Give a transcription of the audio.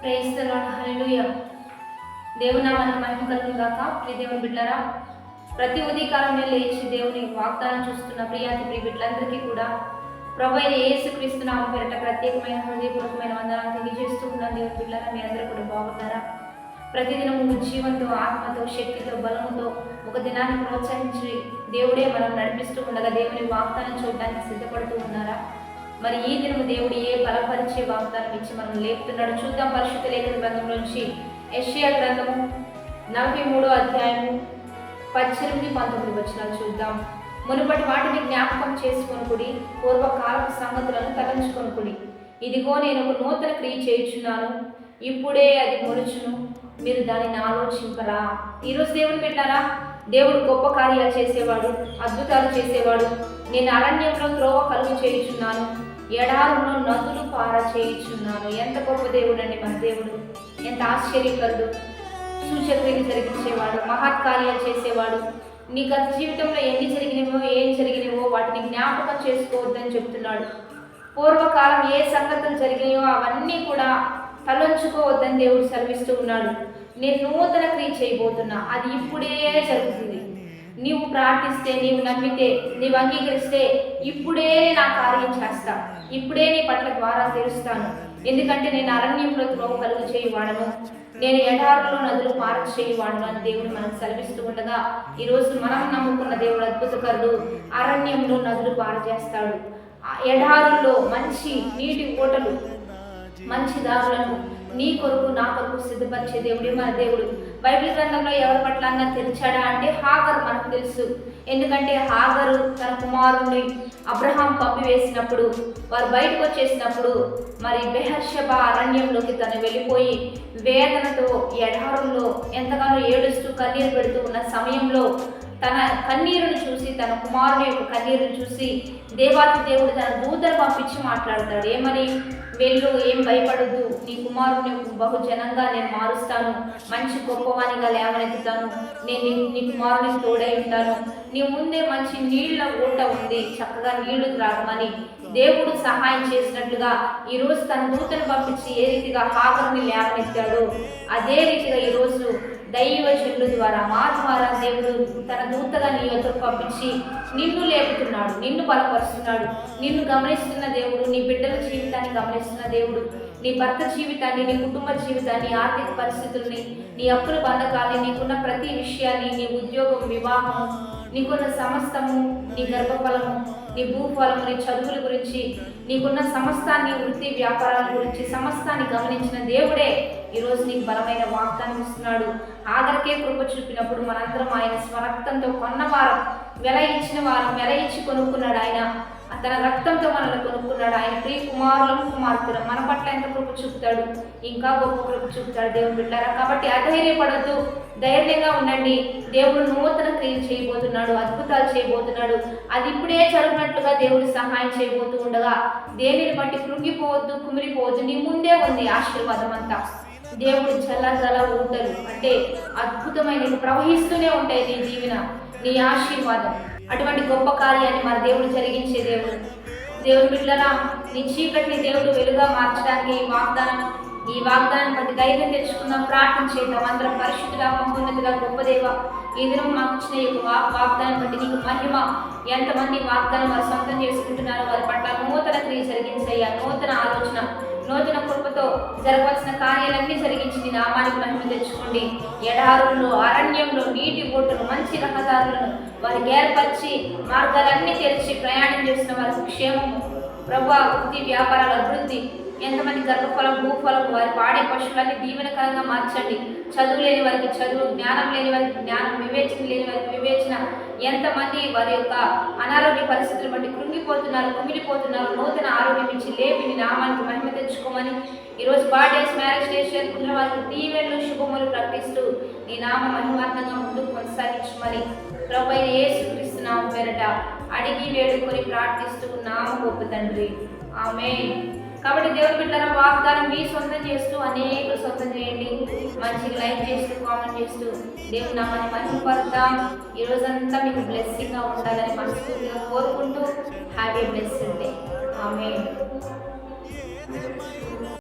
ప్రేస్తలాడు హల్లెలూయా. దేవుని నామానికి మహిమ కలుగును గాక. ప్రియ దేవుని బిడ్డరా ప్రతి ఉదయకాలంలో లేచి దేవుని వాగ్దానం చూస్తున్న ప్రియాతి ప్రియ బిడ్డలందరికీ కూడా ప్రభు అయిన క్రీస్తు పేరిట ప్రత్యేకమైన హృదయపూర్వకమైన వందనాలు తెలియజేస్తూ ఉన్నాను. దేవుని బిడ్డలారా మీ అందరూ కూడా బాగున్నారా? ప్రతిదినము జీవంతో ఆత్మతో శక్తితో బలముతో ఒక దినాన్ని ప్రోత్సహించి దేవుడే మనం నడిపిస్తూ ఉండగా దేవుని వాగ్దానం చూడడానికి సిద్ధపడుతూ ఉన్నారా? మరి ఈ దినము దేవుడు ఏ బలపరిచే వాగ్దానం ఇచ్చి మనం లేపుతున్నాడు చూద్దాం. పరిశుద్ధ లేఖన గ్రంథం నుంచి ఎషియా గ్రంథము నలభై మూడో అధ్యాయము పద్దెనిమిది పంతొమ్మిది వచనాలు చూద్దాం. మునుపటి వాటిని జ్ఞాపకం చేసుకొనుకుడి పూర్వకాలపు సంగతులను తలంచుకొనుకుడి. ఇదిగో నేను ఒక నూతన క్రియ చేయుచున్నాను. ఇప్పుడే అది మొలుచును మీరు దానిని ఆలోచింపరా. ఈరోజు దేవుడు పెట్టారా దేవుడు గొప్ప కార్యాలు చేసేవాడు అద్భుతాలు చేసేవాడు. నేను అరణ్యంలో త్రోవ కలుగు చేయుచున్నాను. ఎడారులో నదులు పార చేయుచున్నాను. ఎంత గొప్ప దేవుడు అండి మన దేవుడు. ఎంత ఆశ్చర్యకరుడు. సూచక్రియలు జరిగించేవాడు మహత్కార్యాలు చేసేవాడు. నీ గత జీవితంలో ఎన్ని జరిగినవో ఏం జరిగినవో వాటిని జ్ఞాపకం చేసుకోవద్దని చెప్తున్నాడు. పూర్వకాలం ఏ సంగతులు జరిగినాయో అవన్నీ కూడా తలంచుకోవద్దని దేవుడు సెలవిస్తూ ఉన్నాడు. నేను నూతన క్రియ చేయబోతున్నా. అది ఇప్పుడే జరుగుతుంది. నీవు ప్రార్థిస్తే నీవు నమ్మితే నీవు అంగీకరిస్తే ఇప్పుడే నా కార్యం చేస్తా. ఇప్పుడే నీ పట్ల ద్వారా తెరుస్తాను. ఎందుకంటే నేను అరణ్యంలో త్రోవ కలుగు చేయవాడను. నేను ఎడారులో నదులు పార్క్ చేయవాడను అని దేవుడు మనకు సెలవిస్తూ ఉండగా ఈరోజు మనం నమ్ముకున్న దేవుడు అద్భుతకరుడు అరణ్యంలో నదులు పారు చేస్తాడు ఆ ఎడారుల్లో మంచి నీటి ఓటలు మంచి దారులను నీ కొరకు నా కొరకు సిద్ధపరిచే దేవుడే మన దేవుడు. బైబిల్ గ్రంథంలో ఎవరి పట్ల అన్న తెరిచాడా అంటే హాగరు మనకు తెలుసు. ఎందుకంటే హాగరు తన కుమారుని అబ్రహాం పంపివేసినప్పుడు వారు బయటకు వచ్చేసినప్పుడు మరి బెహర్షబ అరణ్యంలోకి తను వెళ్ళిపోయి వేదనతో ఎడారుల్లో ఎంతగానో ఏడుస్తూ కన్నీరు పెడుతూ ఉన్న సమయంలో తన కన్నీరును చూసి తన కుమారుని యొక్క కన్నీరును చూసి దేవాతి దేవుడు తన దూతను పంపించి మాట్లాడతాడు. ఏమని వెళ్ళు ఏం భయపడదు నీ కుమారుని బహుజనంగా నేను మారుస్తాను. మంచి గొప్పవానిగా లేవనెత్తుతాను. నేను నీ- కుమారుని తోడై ఉంటాను. నీ ముందే మంచి నీళ్ళ ఊట ఉంది. చక్కగా నీళ్ళు త్రాగమని దేవుడు సహాయం చేసినట్లుగా ఈరోజు తన దూతను పంపించి ఏ రీతిగా హాగరుని లేవనెత్తాడు. అదే రీతిగా ఈరోజు దైవజనుల ద్వారా మా ద్వారా దేవుడు తన దూతగా నీ పంపించి నిన్ను లేపుతున్నాడు నిన్ను బలపరుస్తున్నాడు. నిన్ను గమనిస్తున్న దేవుడు నీ బిడ్డల జీవితాన్ని గమనిస్తున్న దేవుడు నీ భర్త జీవితాన్ని నీ కుటుంబ జీవితాన్ని ఆర్థిక పరిస్థితుల్ని నీ అప్పుల బంధకాన్ని నీకున్న ప్రతి విషయాన్ని నీ ఉద్యోగం వివాహం నీకున్న సమస్తము నీ గర్భఫలము నీ భూఫలము నీ చదువుల గురించి నీకున్న సమస్తాన్ని వృత్తి వ్యాపారాల గురించి సమస్తాన్ని గమనించిన దేవుడే ఈరోజు నీకు బలమైన వాగ్దానం ఇస్తున్నాడు. ఆఖరికే కృప చూపినప్పుడు మనందరం ఆయన స్వరక్తంతో కొన్నవారం వెల ఇచ్చిన వారం వెల ఇచ్చి కొనుక్కున్నాడు ఆయన. తన రక్తంతో మనల్ని కొనుక్కున్నాడు ఆయన. ప్రియ కుమారులం కుమార్తెలు మన పట్ల ఎంత కృప చూపుతాడు? ఇంకా గొప్ప కృప చూపుతాడు దేవుడు బిడ్డారా. కాబట్టి అధైర్యపడద్దు ధైర్యంగా ఉండండి. దేవుడు నూతన క్రియలు చేయబోతున్నాడు అద్భుతాలు చేయబోతున్నాడు. అది ఇప్పుడే జరుగునట్లుగా దేవుడు సహాయం చేయబోతూ ఉండగా దేనిని బట్టి కృంగిపోవద్దు కుమిరిపోవద్దు నీ ముందే ఉంది ఆశీర్వాదం అంతా. దేవుడు జల ఊటలు. అంటే అద్భుతమైన ప్రవహిస్తూనే ఉంటాయి నీ జీవన నీ ఆశీర్వాదం. అటువంటి గొప్ప కార్యాన్ని మన దేవుడు జరిగించే దేవుడు. దేవుడు బిడ్డరా నీ చీకటిని దేవుడు వెలుగా మార్చడానికి ఈ వాగ్దానం ఈ వాగ్దానం బట్టి ధైర్యం తెచ్చుకుందాం ప్రార్థన చేద్దాం. అందరం పరిశుద్ధుగా పంపున్నదిగా గొప్ప దేవ ఈ మాకు ఇచ్చిన యొక్క వా- వాగ్దానం బట్టి నీకు మహిమ ఎంతమంది వాగ్దానం వారు సొంతం చేసుకుంటున్నారో వారి పట్ల నూతన క్రియ జరిగించయ్యా నూతన ఆలోచన నూతన కృపతో జరగవలసిన కార్యాలన్నీ జరిగించి నీ నామానికి మహిమ తెచ్చుకోండి. ఎడారుల్లో అరణ్యంలో నీటి బోటులు మంచి రహదారులను వారికి ఏర్పరిచి మార్గాలన్నీ తెరిచి ప్రయాణం చేసిన వారికి క్షేమము ప్రభు వృత్తి వ్యాపారాల అభివృద్ధి. ఎంతమంది గర్భఫలం భూఫలం వారి పాడే పశువులన్నీ దీవెనకరంగా మార్చండి. చదువు లేని వారికి చదువు జ్ఞానం లేని వారికి జ్ఞానం వివేచన లేని వారికి వివేచన. ఎంతమంది వారి యొక్క అనారోగ్య పరిస్థితులు బట్టి కృంగిపోతున్నారు కుమిలిపోతున్నారు నూతన ఆరోగ్యం ఇచ్చి లేపి నామానికి మహిమ తెచ్చుకోమని. ఈరోజు బర్త్డేస్ మ్యారేజ్ డేస్ చేసుకున్న వారికి దీవెనలు శుభములు నీ నామ మహిమార్థంగా ముందుకు కొనసాగించమని ప్రభు అయిన యేసుక్రీస్తు పేరట అడిగి వేడుకొని ప్రార్థిస్తూ నామ గొప్ప తండ్రి. ఆమె కాబట్టి దేవుడి బిడ్డల వాగ్దానం మీ సొంతం చేస్తూ అనేక సొంతం చేయండి. మంచి లైక్ చేస్తూ కామెంట్ చేస్తూ దేవుని నామాన్ని మహిమపరుద్దాం. ఈ రోజంతా మీకు బ్లెస్సింగ్గా ఉండాలని మనస్ఫూర్తిగా కోరుకుంటూ హ్యాపీ బ్లెస్సింగ్ డే ఆమె